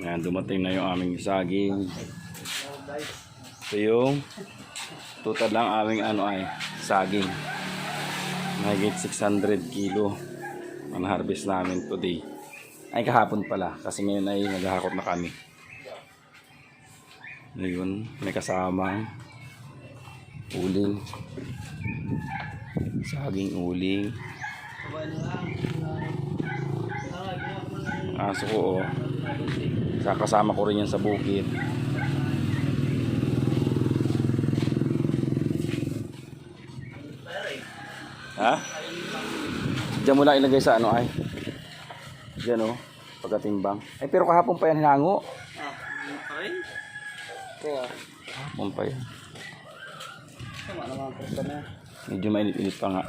Ayan, dumating na yung aming saging. Ito yung total lang aming ano ay saging. Mahigit 600 kilo ang harvest namin today. Ay kahapon pala kasi ngayon ay naghahakot na kami. Ayun, may kasamang uling. Saging uling. Aso ko oh. Kakasama ko rin yan sa bukid. Ha? Diyan mo lang ilagay sa ano ay. Diyan oh. Pagkatimbang. Ay pero kahapon pa yan hinango. Kahapon pa yan. Medyo mainit-init pa nga.